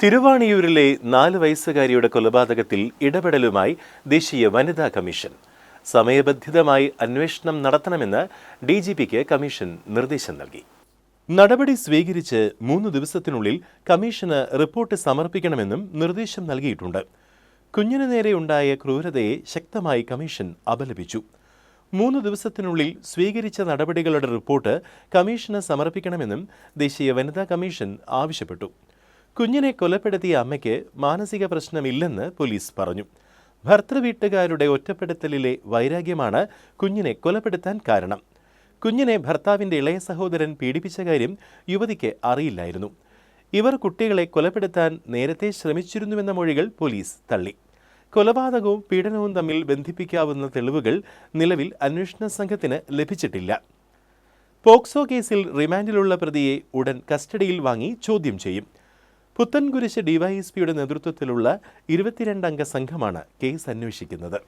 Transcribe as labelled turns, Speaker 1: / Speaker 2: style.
Speaker 1: തിരുവാണിയൂരിലെ നാല് വയസ്സുകാരിയുടെ കൊലപാതകത്തിൽ ഇടപെടലുമായി ദേശീയ വനിതാ കമ്മീഷൻ. സമയബന്ധിതമായി അന്വേഷണം നടത്തണമെന്ന് ഡി ജി പിക്ക് കമ്മീഷൻ നിർദ്ദേശം നൽകി. നടപടി സ്വീകരിച്ച് മൂന്ന് ദിവസത്തിനുള്ളിൽ കമ്മീഷന് റിപ്പോർട്ട് സമർപ്പിക്കണമെന്നും നിർദ്ദേശം നൽകിയിട്ടുണ്ട്. കുഞ്ഞിനു നേരെയുണ്ടായ ക്രൂരതയെ ശക്തമായി കമ്മീഷൻ അപലപിച്ചു. മൂന്ന് ദിവസത്തിനുള്ളിൽ സ്വീകരിച്ച നടപടികളുടെ റിപ്പോർട്ട് കമ്മീഷന് സമർപ്പിക്കണമെന്നും ദേശീയ വനിതാ കമ്മീഷൻ ആവശ്യപ്പെട്ടു. കുഞ്ഞിനെ കൊലപ്പെടുത്തിയ അമ്മയ്ക്ക് മാനസിക പ്രശ്നമില്ലെന്ന് പോലീസ് പറഞ്ഞു. ഭർത്തൃവീട്ടുകാരുടെ ഒറ്റപ്പെടുത്തലിലെ വൈരാഗ്യമാണ് കുഞ്ഞിനെ കൊലപ്പെടുത്താൻ കാരണം. കുഞ്ഞിനെ ഭർത്താവിന്റെ ഇളയ സഹോദരൻ പീഡിപ്പിച്ച കാര്യം യുവതിക്ക് അറിയില്ലായിരുന്നു. ഇവർ കുട്ടികളെ കൊലപ്പെടുത്താൻ നേരത്തെ ശ്രമിച്ചിരുന്നുവെന്ന മൊഴികൾ പോലീസ് തള്ളി. കൊലപാതകവും പീഡനവും തമ്മിൽ ബന്ധിപ്പിക്കാവുന്ന തെളിവുകൾ നിലവിൽ അന്വേഷണ സംഘത്തിന് ലഭിച്ചിട്ടില്ല. പോക്സോ കേസിൽ റിമാൻഡിലുള്ള പ്രതിയെ ഉടൻ കസ്റ്റഡിയിൽ വാങ്ങി ചോദ്യം ചെയ്യും. പുത്തൻകുരിശ് ഡിവൈഎസ്പിയുടെ നേതൃത്വത്തിലുള്ള ഇരുപത്തിരണ്ടംഗ സംഘമാണ് കേസ് അന്വേഷിക്കുന്നത്.